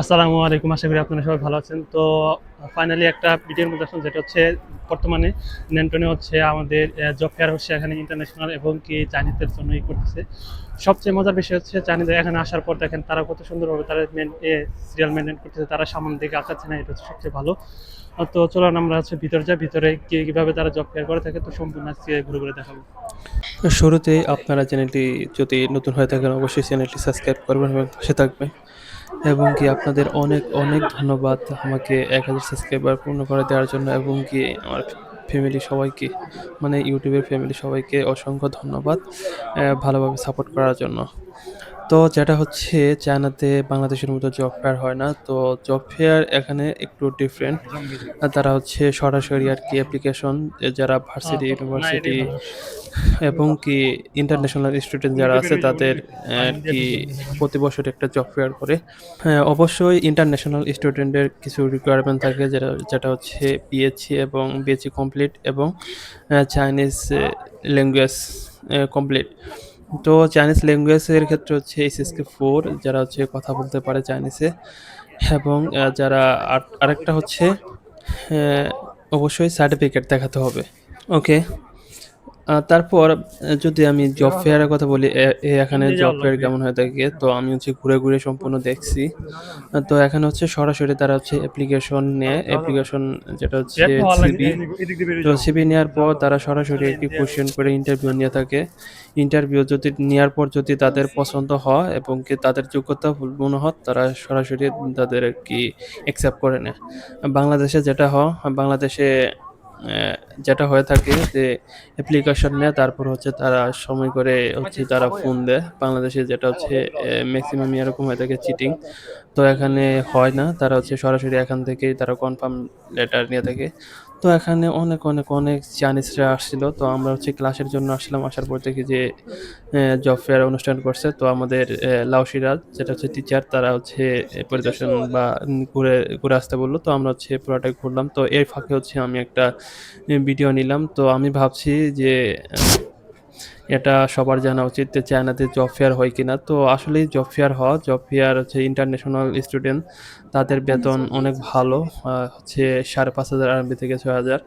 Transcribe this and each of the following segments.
আসসালামু আলাইকুম, আশা করি আপনারা সবাই ভালো আছেন। তো ফাইনালি একটা ভিডিওর মধ্যে আসলাম, যেটা হচ্ছে বর্তমানে ন্যান্টনে হচ্ছে আমাদের জব ফেয়ার হচ্ছে এখানে ইন্টারন্যাশনাল এবং কি চাইনিজদের ই করতেছে। সবচেয়ে মজার বিষয় হচ্ছে চাইনিজরা এখানে আসার পর দেখেন তারা কত সুন্দরভাবে তারা সিরিয়াল মেনটেন করতেছে, তারা সামন দিকে আগাচ্ছে না, এটা হচ্ছে সবচেয়ে ভালো। তো চলুন আমরা হচ্ছে ভিতরে যাই, ভিতরে কি কীভাবে তারা জব ফেয়ার করে থাকে, তো সম্পূর্ণ আজকে ঘুরে ঘুরে দেখাবো। শুরুতেই আপনারা চ্যানেলটি যদি নতুন হয়ে থাকেন, অবশ্যই চ্যানেলটি সাবস্ক্রাইব করবেন এবং পাশে থাকবেন। এবং কি আপনাদের অনেক অনেক ধন্যবাদ আমাকে এক হাজার সাবস্ক্রাইবার পূর্ণ করে দেওয়ার জন্য এবং কি আমার ফ্যামিলি সবাইকে মানে ইউটিউবের ফ্যামিলি সবাইকে অসংখ্য ধন্যবাদ ভালোভাবে সাপোর্ট করার জন্য। তো যেটা হচ্ছে চায়নাতে বাংলাদেশের মতো জব ফেয়ার হয় না। তো জব ফেয়ার এখানে একটু ডিফারেন্ট তারা হচ্ছে সরাসরি আর কি অ্যাপ্লিকেশন যারা ভার্সিটি ইউনিভার্সিটি এবং কি ইন্টারন্যাশনাল স্টুডেন্ট যারা আছে তাদের আর কি প্রতি বছর একটা জব ফেয়ার করে। হ্যাঁ অবশ্যই ইন্টারন্যাশনাল স্টুডেন্টের কিছু রিকোয়ারমেন্ট থাকে যেটা যেটা হচ্ছে পিএইচসি এবং বিএসসি কমপ্লিট এবং চাইনিজ ল্যাঙ্গুয়েজ কমপ্লিট তো চাইনিজ ল্যাঙ্গুয়েজের ক্ষেত্রে হচ্ছে এসএসকে ফোর যারা হচ্ছে কথা বলতে পারে চাইনিজে এবং যারা আর- আরেকটা হচ্ছে অবশ্যই সার্টিফিকেট দেখাতে হবে। ওকে তারপর যদি আমি জব ফেয়ারের কথা বলি এখানে জব ফেয়ার কেমন হয়ে থাকে তো আমি হচ্ছে ঘুরে ঘুরে সম্পূর্ণ দেখছি। তো এখানে হচ্ছে সরাসরি তারা হচ্ছে অ্যাপ্লিকেশন নেয়। অ্যাপ্লিকেশন যেটা হচ্ছে সিবি তো সিবি নেওয়ার পর তারা সরাসরি একটি কোশ্চেন করে ইন্টারভিউ নিয়ে থাকে। ইন্টারভিউ যদি নেওয়ার পর যদি তাদের পছন্দ হয় এবং কি তাদের যোগ্যতা মনে হয় তারা সরাসরি তাদের কি অ্যাকসেপ্ট করে নেয়। বাংলাদেশে যেটা হয় বাংলাদেশে যেটা হয়ে থাকে যে অ্যাপ্লিকেশন নেয়, তারপর হচ্ছে তারা সময় করে হচ্ছে তারা ফোন দেয়। বাংলাদেশে যেটা হচ্ছে ম্যাক্সিমাম এরকম হয়ে থাকে চিটিং তো এখানে হয় না, তারা হচ্ছে সরাসরি এখান থেকেই তারা কনফার্ম লেটার নিয়ে থাকে। তো এখানে অনেক অনেক অনেক চাইনিজরা আসছিল। তো আমরা হচ্ছে ক্লাসের জন্য আসলাম আসার পর দেখি যে জব ফেয়ার অনুষ্ঠান করছে। তো আমাদের লাউসিরাজ যেটা হচ্ছে টিচার তারা হচ্ছে পরিদর্শন বা ঘুরে ঘুরে আসতে বলল। তো আমরা হচ্ছে পুরোটাই ঘুরলাম। তো এর ফাঁকে হচ্ছে আমি একটা ভিডিও নিলাম। তো আমি ভাবছি যে এটা সবার জানা উচিত যে চায়নাতে জব ফেয়ার হয় কিনা। তো আসলেই জব ফেয়ার হয় জব ফেয়ার হচ্ছে ইন্টারন্যাশনাল স্টুডেন্ট তাদের বেতন অনেক ভালো হচ্ছে সাড়ে পাঁচ হাজার আরবি থেকে ছয় হাজার।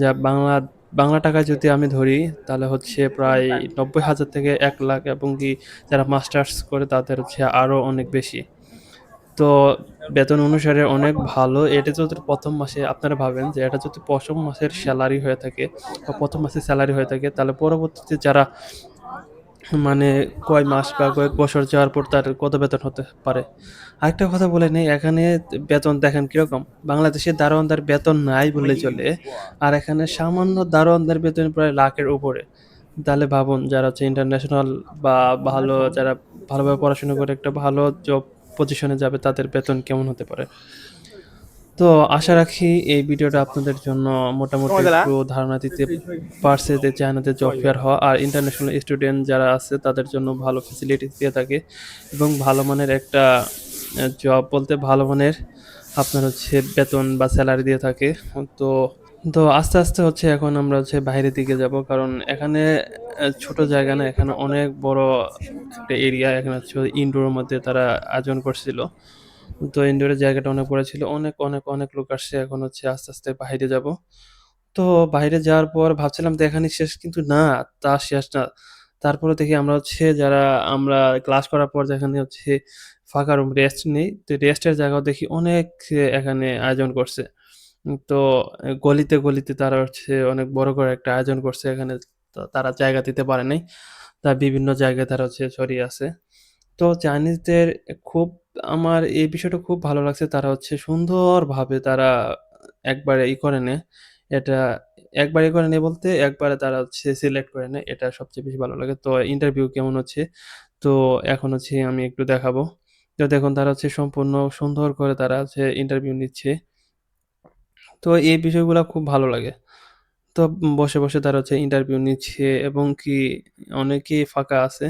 যা বাংলা বাংলা টাকায় যদি আমি ধরি তাহলে হচ্ছে প্রায় নব্বই হাজার থেকে এক লাখ এবং কি যারা মাস্টার্স করে তাদের হচ্ছে আরও অনেক বেশি। তো বেতন অনুসারে অনেক ভালো। এটা যদি প্রথম মাসে আপনারা ভাবেন যে এটা যদি প্রথম মাসের স্যালারি হয়ে থাকে বা প্রথম মাসের স্যালারি হয়ে থাকে, তাহলে পরবর্তীতে যারা মানে কয় মাস বা কয়েক বছর যাওয়ার পর তার কত বেতন হতে পারে? আরেকটা কথা বলে নেই, এখানে বেতন দেখেন কীরকম? বাংলাদেশে দারোয়ানদার বেতন নাই বলে চলে, আর এখানে সামান্য দারোয়ানদার বেতন প্রায় লাখের উপরে। তাহলে ভাবুন যারা হচ্ছে ইন্টারন্যাশনাল বা ভালো, যারা ভালোভাবে পড়াশোনা করে, একটা ভালো জব পজিশনে যাবে তাদের বেতন কেমন হতে পারে? তো আশা রাখি এই ভিডিওটা আপনাদের জন্য মোটামুটি একটু ধারণা দিতে পারছে যে চায়নাতে জব ফেয়ার হওয়া আর ইন্টারন্যাশনাল স্টুডেন্ট যারা আছে তাদের জন্য ভালো ফেসিলিটি দিয়ে থাকে এবং ভালো মানের একটা জব বলতে ভালো মানের আপনার হচ্ছে বেতন বা স্যালারি দিয়ে থাকে। তো তো আস্তে আস্তে হচ্ছে এখন আমরা হচ্ছে বাইরের দিকে যাব, কারণ এখানে ছোট জায়গা না, এখানে অনেক বড় একটা এরিয়া এখানে হচ্ছে ইনডোরের মধ্যে তারা আয়োজন করছিল। তো ইনডোরের জায়গাটা অনেক বড় ছিল, অনেক অনেক অনেক লোক আসছে, এখন হচ্ছে আস্তে আস্তে বাইরে যাব। তো বাইরে যাওয়ার পর ভাবছিলাম তো এখানে শেষ, কিন্তু না, তা শেষ না। তারপরে দেখি আমরা হচ্ছে যারা, আমরা ক্লাস করার পর যেখানে হচ্ছে ফাঁকা রুম রেস্ট নেই, তো রেস্টের জায়গাও দেখি অনেক এখানে আয়োজন করছে। তো গলিতে গলিতে তারা হচ্ছে অনেক বড় করে একটা আয়োজন করছে। এখানে তো, তারা জায়গা দিতে পারে নাই। তা বিভিন্ন জায়গায় তারা হচ্ছে ছড়িয়ে আছে। তো চাইনিজদের খুব, আমার এই বিষয়টা খুব ভালো লাগছে। তারা হচ্ছে সুন্দরভাবে তারা একবারে ই করে নেয়। এটা একবারে করে নেয় বলতে একবারে তারা হচ্ছে সিলেক্ট করে নেয়। এটা সবচেয়ে বেশি ভালো লাগে। তো ইন্টারভিউ কেমন হচ্ছে? তো এখন হচ্ছে আমি একটু দেখাবো। তো দেখুন, তারা হচ্ছে সম্পূর্ণ সুন্দর করে তারা হচ্ছে ইন্টারভিউ নিচ্ছে। তো এই বিষয়গুলো খুব ভালো লাগে। তো বসে বসে তারা হচ্ছে ইন্টারভিউ নিচ্ছে এবং কি অনেকেই ফাঁকা আছে।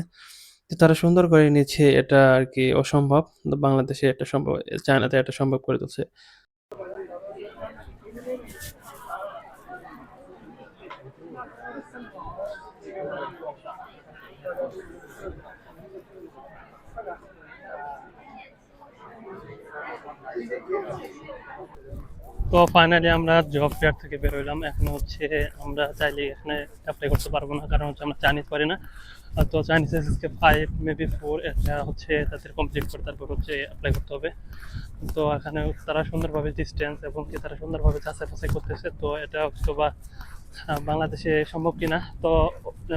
তো তারা সুন্দর করে নিচ্ছে এটা আর কি অসম্ভব। তো বাংলাদেশে এটা সম্ভব, চায়নাতে এটা সম্ভব করে তুলছে। তো ফাইনালি আমরা জব ফেয়ার থেকে বের হইলাম। এখন হচ্ছে আমরা চাইলে এখানে অ্যাপ্লাই করতে পারব না, কারণ হচ্ছে আমরা চাইনিজ পারি না। তো Chinese SSK five maybe four এটা হচ্ছে তাদের কমপ্লিট করে তারপর হচ্ছে অ্যাপ্লাই করতে হবে। তো এখানে তারা সুন্দরভাবে ডিস্টেন্স এবং কি তারা সুন্দরভাবে যাচাই বাছাই করতেছে, তো এটা হয়তো বা বাংলাদেশে সম্ভব কিনা? তো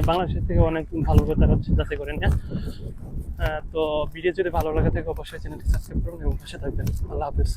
বাংলাদেশের থেকে অনেক ভালো বেতার হচ্ছে যাতে করে আহ, তো ভিডিও যদি ভালো লাগে থাকে অবশ্যই চ্যানেলটি সাবস্ক্রাইব করুন এবং পাশে থাকবেন। আল্লাহ হাফিজ।